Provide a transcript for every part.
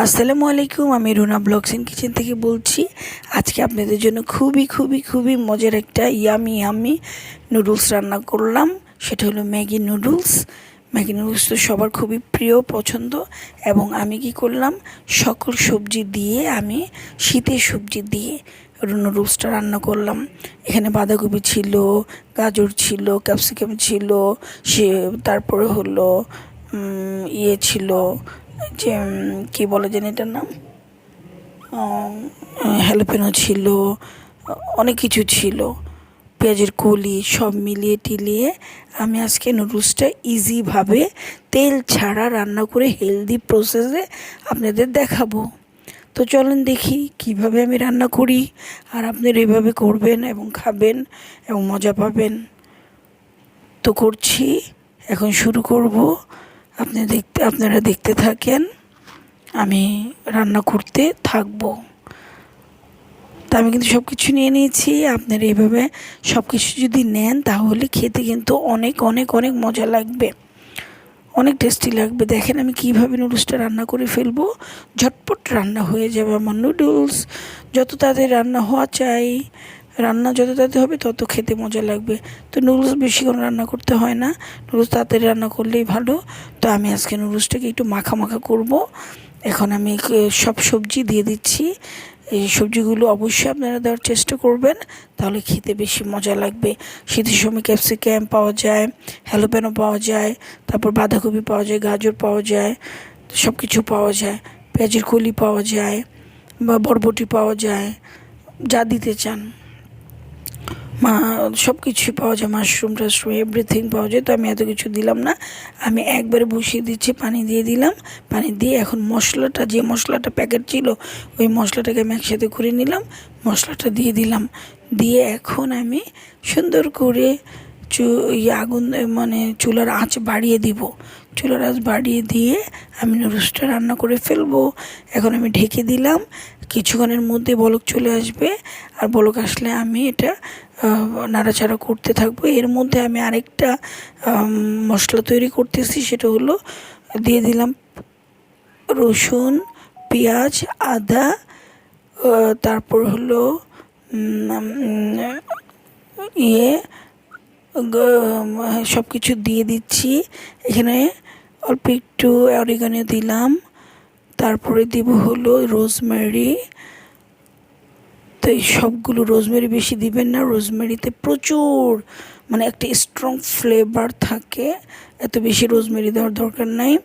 আসসালামু আলাইকুম, আমি রুনা ব্লগস ইন কিচেন থেকে বলছি, আজকে আপনাদের জন্য খুবই খুবই খুবই মজার একটা ইয়ামি ইয়ামি নুডলস রান্না করলাম। সেটা হলো ম্যাগি নুডলস। ম্যাগি নুডলস তো সবার খুবই প্রিয়, পছন্দ। এবং আমি কি করলাম, সকল সবজি দিয়ে আমি শীতের সবজি দিয়ে নুডলসটা রান্না করলাম। এখানে বাঁধাকপি ছিল, গাজর ছিল, ক্যাপসিকাম ছিল, সে তারপরে হলো ইয়ে ছিল উম, কি বলে জানি এটার নাম? হ্যালোপেনো ছিল অনেক কিছু ছিল। পেঁয়াজের কলি সব মিলিয়ে টিলিয়ে আমি আজকে নুডলসটা ইজিভাবে তেল ছাড়া রান্না করে হেলদি প্রসেসে আপনাদের দেখাবো। তো চলেন দেখি কীভাবে আমি রান্না করি আর আপনারা এভাবে করবেন এবং খাবেন এবং মজা পাবেন। তো করছি এখন শুরু করব। আপনি দেখতে আপনারা দেখতে থাকেন। আমি রান্না করতে থাকব। তা আমি কিন্তু সব কিছু নিয়ে নিয়েছি, আপনারা এইভাবে সব কিছু যদি নেন তাহলে খেতে কিন্তু অনেক অনেক অনেক মজা লাগবে। অনেক টেস্টি লাগবে। দেখেন আমি কীভাবে নুডলসটা রান্না করে ফেলব। ঝটপট রান্না হয়ে যাবে আমার নুডলস যত তাদের রান্না হওয়া চাই, রান্না যত তাড়াতাড়ি হবে তত খেতে মজা লাগবে। তো নুডলস বেশিক্ষণ রান্না করতে হয় না। নুডলস তাড়াতাড়ি রান্না করলেই ভালো। তো আমি আজকে নুডলসটাকে একটু মাখা মাখা করব। এখন আমি সব সবজি দিয়ে দিচ্ছি। এই সবজিগুলো অবশ্যই আপনারা দেওয়ার চেষ্টা করবেন, তাহলে খেতে বেশি মজা লাগবে। শীতের সময় ক্যাপসিকাম পাওয়া যায় হ্যালোপেনো পাওয়া যায়, তারপর বাঁধাকপি পাওয়া যায়, গাজর পাওয়া যায় সব কিছু পাওয়া যায়। পেঁয়াজের কলি পাওয়া যায় বা বরবটি পাওয়া যায়, যা দিতে চান। মা সব কিছুই পাওয়া যায় মাশরুম টাশরুম এভরিথিং পাওয়া যায়। তো আমি এত কিছু দিলাম না। আমি একবারে বসিয়ে দিচ্ছি, পানি দিয়ে দিলাম। পানি দিয়ে এখন মশলাটা, যে মশলাটা প্যাকেট ছিল, ওই মশলাটাকে আমি একসাথে করে নিলাম। মশলাটা দিয়ে দিলাম। দিয়ে এখন আমি সুন্দর করে চু ইয়ে আগুন মানে চুলার আঁচ বাড়িয়ে দিব। চুলার বাড়িয়ে দিয়ে আমি নুডলসটা রান্না করে ফেলব। এখন আমি ঢেকে দিলাম। কিছুক্ষণের মধ্যে বলক চলে আসবে। আর বলক আসলে আমি এটা নাড়াচাড়া করতে থাকব। এর মধ্যে আমি আরেকটা মশলা তৈরি করতেছি। সেটা হলো দিয়ে দিলাম রসুন, পেঁয়াজ, আদা তারপর হলো ইয়ে সব কিছু দিয়ে দিচ্ছি। এখানে অল্প একটু অরিগানো দিলাম। তারপরে দিব হলো রোজমেরি। তো এই সবগুলো রোজমেরি বেশি দিবেন না। রোজমেরিতে প্রচুর মানে একটা স্ট্রং ফ্লেভার থাকে। এত বেশি রোজমেরি দেওয়ার দরকার নাই।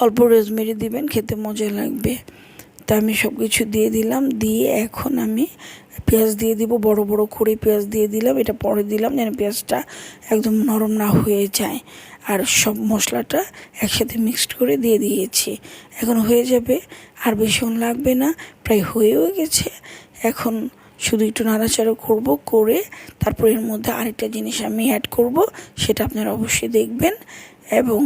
অল্প রোজমেরি দিবেন, খেতে মজা লাগবে। তা আমি সব কিছু দিয়ে দিলাম। দিয়ে এখন আমি পেঁয়াজ দিয়ে দিব, বড় বড় করে পেঁয়াজ দিয়ে দিলাম, এটা পরে দিলাম যেন পেঁয়াজটা একদম নরম না হয়ে যায়। আর সব মশলাটা একসাথে মিক্সড করে দিয়ে দিয়েছি। এখন হয়ে যাবে, আর বেশিক্ষণ লাগবে না, প্রায় হয়েও গেছে। এখন শুধু একটু নাড়াচাড়া করব, করে তারপর এর মধ্যে আরেকটা জিনিস আমি অ্যাড করব, সেটা আপনারা অবশ্যই দেখবেন। এবং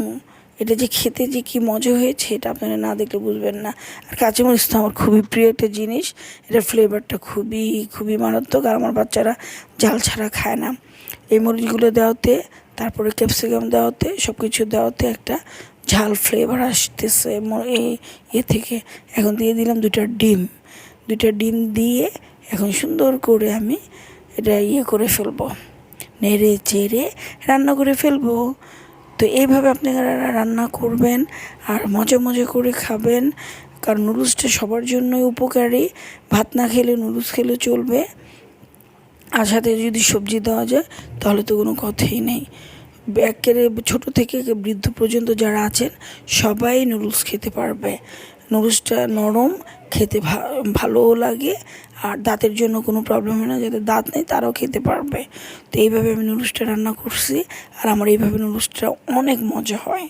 এটা যে খেতে যে কি মজা হয়েছে, এটা আপনারা না দেখলে বুঝবেন না। আর কাঁচামরিচ তো আমার খুবই প্রিয় একটা জিনিস। এটা ফ্লেভারটা খুবই খুবই মারাত্মক। আর আমার বাচ্চারা জাল ছাড়া খায় না। এই মরিচগুলো দেওয়াতে, তারপরে ক্যাপসিকাম দেওয়াতে সব কিছু দেওয়াতে একটা ঝাল ফ্লেভার আসতেছে। এই ইয়ে থেকে এখন দিয়ে দিলাম দুইটা ডিম। দুইটা ডিম দিয়ে এখন সুন্দর করে আমি এটা ইয়ে করে ফেলব। নেড়ে চেড়ে রান্না করে ফেলব। তো এইভাবে আপনারা রান্না করবেন আর মজা মজা করে খাবেন। কারণ নুডলসটা সবার জন্যই উপকারী। ভাত না খেলে নুডলস খেলে চলবে। আর সাথে যদি সবজি দেওয়া যায়, তাহলে তো কোনো কথাই নেই। একেবারে ছোটো থেকে বৃদ্ধ পর্যন্ত যারা আছেন, সবাই নুডলস খেতে পারবে। নুডলসটা নরম খেতে ভালোও লাগে, আর দাঁতের জন্য কোনো প্রবলেম হয় না যাদের দাঁত নেই তারাও খেতে পারবে। তো এইভাবে আমি নুডলসটা রান্না করছি, আর আমার এইভাবে নুডলসটা অনেক মজা হয়।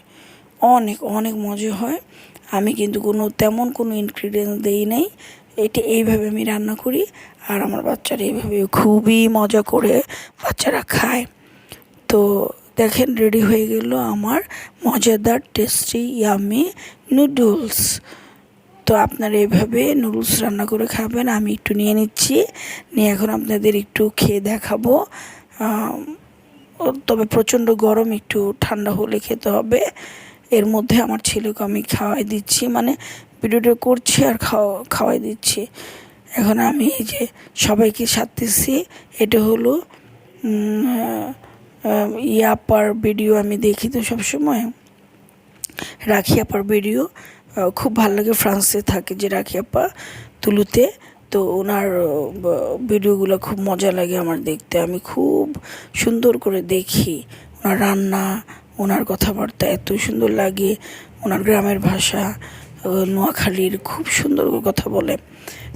অনেক অনেক মজা হয়। আমি কিন্তু কোনো, তেমন কোনো ইনগ্রিডিয়েন্টস দেই নাই। এটা এইভাবে আমি রান্না করি, আর আমার বাচ্চারা এইভাবে খুবই মজা করে বাচ্চারা খায়। তো দেখেন রেডি হয়ে গেল আমার মজাদার টেস্টি ইয়ামি নুডলস। তো আপনারা এইভাবে নুডলস রান্না করে খাবেন, আমি একটু নিয়ে নিচ্ছি। নিয়ে এখন আপনাদের একটু খেয়ে দেখাবো। তবে প্রচণ্ড গরম, একটু ঠান্ডা হলে খেতে হবে। এর মধ্যে আমার ছেলেকে আমি খাওয়াই দিচ্ছি মানে ভিডিওটা করছি আর খাওয়া, খাওয়াই দিচ্ছি। এখন আমি এই যে সবাইকে সারতেছি, এটা হলো ইয়াপার ভিডিও আমি দেখি তো সবসময়। রাখি আপার ভিডিও। খুব ভালো লাগে ফ্রান্সে থাকে যে রাখি আপা তুলুতে। তো ওনার ভিডিওগুলো খুব মজা লাগে আমার দেখতে। আমি খুব সুন্দর করে দেখি ওনার রান্না, ওনার কথাবার্তা এত সুন্দর লাগে, ওনার গ্রামের ভাষা নোয়াখালীর খুব সুন্দর কথা বলে।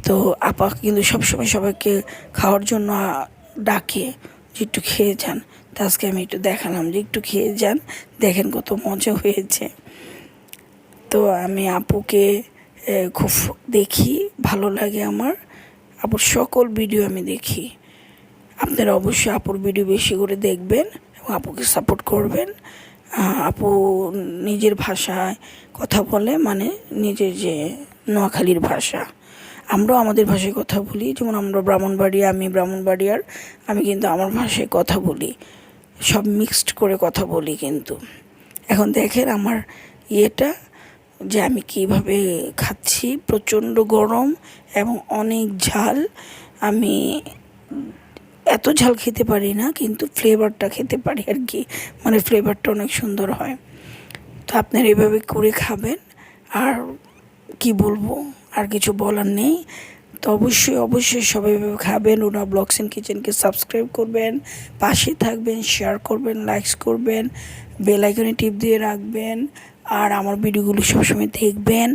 তো আপা কিন্তু সবসময় সবাইকে খাওয়ার জন্য ডাকে যে একটু খেয়ে যান। তা আজকে আমি একটু দেখালাম যে একটু খেয়ে যান, দেখেন কত মজা হয়েছে। তো আমি আপুকে খুব দেখি, ভালো লাগে আমার। আপুর সকল ভিডিও আমি দেখি। আপনারা অবশ্যই আপুর ভিডিও বেশি করে দেখবেন এবং আপুকে সাপোর্ট করবেন। আপু নিজের ভাষায় কথা বলে মানে নিজের যে নোয়াখালীর ভাষা। আমরাও আমাদের ভাষায় কথা বলি, যেমন আমরা ব্রাহ্মণবাড়িয়া, আমি ব্রাহ্মণবাড়িয়ার, আমি কিন্তু আমার ভাষায় কথা বলি। সব মিক্সড করে কথা বলি কিন্তু। এখন দেখেন আমার ইয়েটা যে আমি কীভাবে খাচ্ছি, প্রচণ্ড গরম এবং অনেক ঝাল। আমি এত ঝাল খেতে পারি না, কিন্তু ফ্লেভারটা খেতে পারি আর কি। মানে ফ্লেভারটা অনেক সুন্দর হয়। তো আপনারা এভাবে করে খাবেন। আর কি বলব, আর কিছু বলার নেই। তো অবশ্যই অবশ্যই সবাই এভাবে খাবেন। ওনা ব্লগস অ্যান্ড কিচেনকে সাবস্ক্রাইব করবেন। পাশে থাকবেন শেয়ার করবেন লাইকস করবেন। বেল আইকনে টিপ দিয়ে রাখবেন। আর আমার ভিডিওগুলো সবসময় দেখবেন,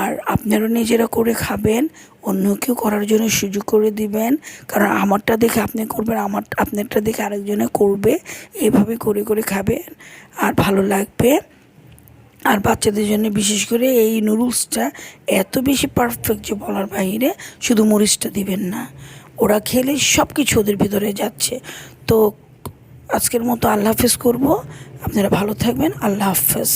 আর আপনারা নিজেরা করে খাবেন অন্য কেউ করার জন্য সুযোগ করে দিবেন, কারণ আমারটা দেখে আপনি করবেন, আমার, আপনারটা দেখে আরেকজনে করবে, এভাবে করে করে খাবেন, আর ভালো লাগবে। আর বাচ্চাদের জন্য বিশেষ করে এই নুডলসটা এত বেশি পারফেক্ট যে বলার বাইরে শুধু মরিচটা দিবেন না, ওরা খেলে সব কিছু ওদের ভিতরে যাচ্ছে। তো আজকের মতো আল্লাহ হাফেজ করব, আপনারা ভালো থাকবেন, আল্লাহ হাফেজ।